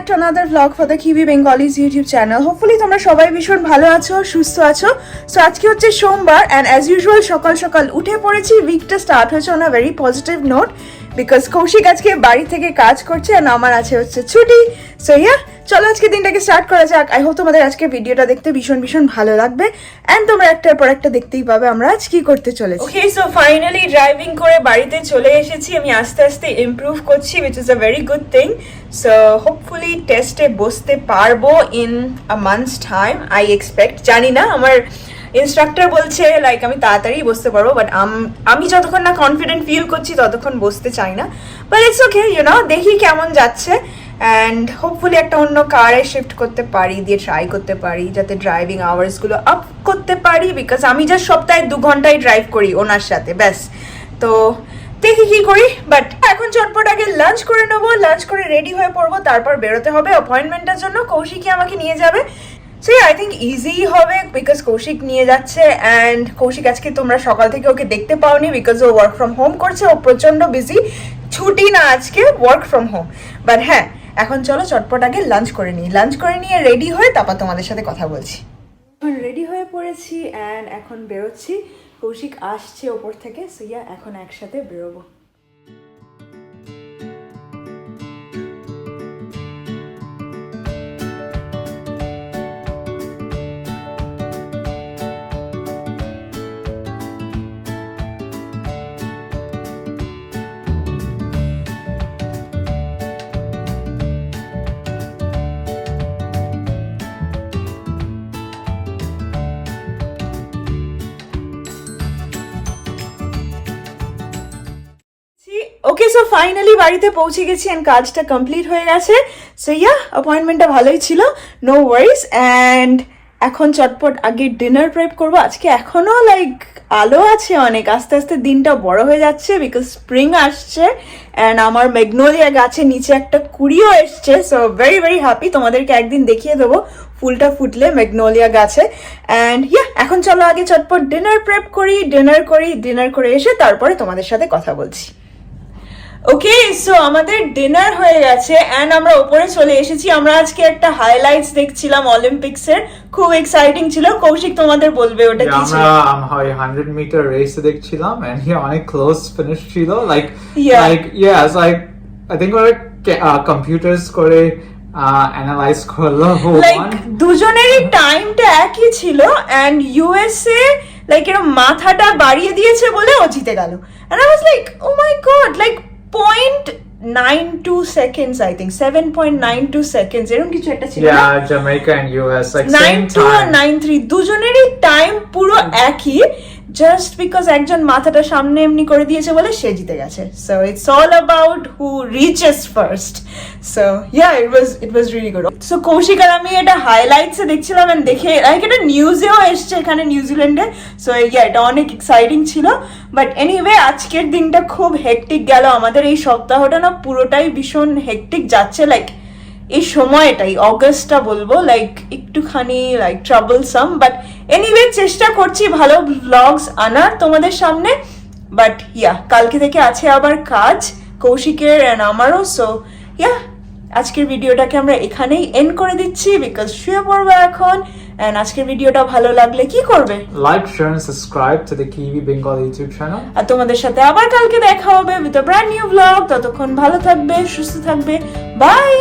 Back to another blog for the কিবি Bengalis YouTube channel hopefully তোমরা সবাই ভীষণ ভালো আছো, সুস্থ আছো। সো আজকে হচ্ছে সোমবার অ্যান্ড অ্যাজ ইউজুয়াল সকাল সকাল উঠে পড়েছি। উইকটা স্টার্ট হয়েছে on a very positive note because Koushik আজকে বাড়ি থেকে কাজ করছে অ্যান্ড আমার আছে হচ্ছে ছুটি। সো ইয়া চলো আজকে দিনটাকে স্টার্ট করা যাক। আই হোপ তোমাদের আজকে ভিডিওটা দেখতে ভীষণ ভীষণ ভালো লাগবে। অ্যান্ড তোমরা একটার পর একটা দেখতেই পাবে আমরা আজ কি করতে চলেছি। ওকে সো ফাইনালি ড্রাইভিং করে বাড়িতে চলে এসেছি। আমি আস্তে আস্তে ইমপ্রুভ করছি which is a very good thing so hopefully টেস্টে বসতে পারব in a months time I expect জানি না, আমার ইনস্ট্রাক্টর বলছে লাইক আমি তাড়াতাড়ি বসতে পারব বাট আমি যতক্ষণ না কনফিডেন্ট ফিল করছি, ততক্ষণ বসতে চাই না। But it's okay you know দেখি কেমন যাচ্ছে। অ্যান্ড হোপফুলি একটা অন্য কারে শিফট করতে পারি, দিয়ে ট্রাই করতে পারি, যাতে ড্রাইভিং আওয়ার্সগুলো আপ করতে পারি বিকজ আমি জাস্ট সপ্তাহে দু ঘন্টায় ড্রাইভ করি ওনার সাথে, ব্যাস। তো দেখি কি করি বাট এখন চটপট আগে লাঞ্চ করে নেব লাঞ্চ করে রেডি হয়ে পড়ব, তারপর বেরোতে হবে অ্যাপয়েন্টমেন্টের জন্য, কৌশিকই আমাকে নিয়ে যাবে। সে আই থিঙ্ক ইজি হবে বিকজ কৌশিক নিয়ে যাচ্ছে অ্যান্ড কৌশিক আজকে তোমরা সকাল থেকে ওকে দেখতে পাওনি বিকজ ও ওয়ার্ক ফ্রম হোম করছে, ও প্রচণ্ড বিজি ছুটি না আজকে ওয়ার্ক ফ্রম হোম বাট হ্যাঁ এখন চলো চটপট আগে লাঞ্চ করে নিই। লাঞ্চ করে নিয়ে রেডি হয়ে তারপর তোমাদের সাথে কথা বলছি। এখন রেডি হয়ে পড়েছি অ্যান্ড এখন বেরোচ্ছি। কৌশিক আসছে ওপর থেকে। সিয়া এখন একসাথে বেরোবো। ওকে সো ফাইনালি বাড়িতে পৌঁছে গেছি অ্যান্ড কাজটা কমপ্লিট হয়ে গেছে। সো ইয়া অ্যাপয়েন্টমেন্টটা ভালোই ছিল নো ওয়ারিস অ্যান্ড এখন চটপট আগে ডিনার প্রেপ করব। আজকে এখনও লাইক আলো আছে অনেক। আস্তে আস্তে দিনটা বড় হয়ে যাচ্ছে বিকজ স্প্রিং আসছে। অ্যান্ড আমার মেগনোলিয়া গাছের নিচে একটা কুড়িও এসছে। সো ভেরি ভেরি হ্যাপি তোমাদেরকে একদিন দেখিয়ে দেবো ফুলটা ফুটলে ম্যাগনোলিয়া গাছে। অ্যান্ড ইয়া এখন চলো আগে চটপট ডিনার প্রেপ করি ডিনার করি ডিনার করে এসে তারপরে তোমাদের সাথে কথা বলছি। ওকে সো আমাদের ডিনার হয়ে গেছে অ্যান্ড আমরা ওপরে চলে এসেছি। আমরা আজকে একটা হাইলাইটস দেখছিলাম অলিম্পিক্স এর। খুব এক্সাইটিং ছিল। কৌশিক তোমাদের বলবে ওটা কি ছিল? আমরা আম, হয় হান্ড্রেড মিটার রেস দেখছিলাম এন্ড ইয়ে অনেক ক্লোজ ফিনিশ ছিল। Like like yes like I think ওরা কম্পিউটার্স করে অ্যানালাইজ করল। লাইক. দুজনেরই টাইমটা একই ছিল অ্যান্ড ইউএসএ লাইক এরকম মাথাটা বাড়িয়ে দিয়েছে বলে ও জিতে গেল। And I was like oh my God like point nine two seconds I think seven point nine two seconds এরকম কিছু একটা ছিল Jamaica and like nine two R nine three দুজনেরই টাইম পুরো একই। জাস্ট বিকজ একজন মাথাটা সামনে এমনি করে দিয়েছে বলে সে জিতে গেছে। So it's all about who reaches first so yeah it was it was really good so Koushik আর আমি এটা হাইলাইটসে দেখছিলাম and দেখে লাইক এটা নিউজেও এসছে এখানে নিউজিল্যান্ডে সো ইয়া এটা অনেক এক্সাইটিং ছিল। বাট এনিওয়ে আজকের দিনটা খুব হেকটিক গেল। আমাদের এই সপ্তাহটা না পুরোটাই ভীষণ হেকটিক যাচ্ছে। লাইক এই সময়টাই অগস্টটা বলব লাইক একটুখানি লাইক ট্রাবলসাম বাট এনিওয়ে চেষ্টা করছি ভালো ব্লগস আনার তোমাদের সামনে বাট ইয়া কালকে থেকে আছে আবার কাজ কৌশিকের অ্যান্ড আমারও সো ইয়া আজকের ভিডিওটাকে আমরা এখানেই এন্ড করে দিচ্ছি বিকজ শুয়ে পড়ব এখন অ্যান্ড আজকের ভিডিওটা ভালো লাগলে কি করবে Like, share, and subscribe to the Kiwi Bengal YouTube channel. আর তোমাদের সাথে আবার কালকে দেখা হবে উইথ ব্র্যান্ড নিউ ব্লগ ততক্ষণ ভালো থাকবে সুস্থ থাকবে বাই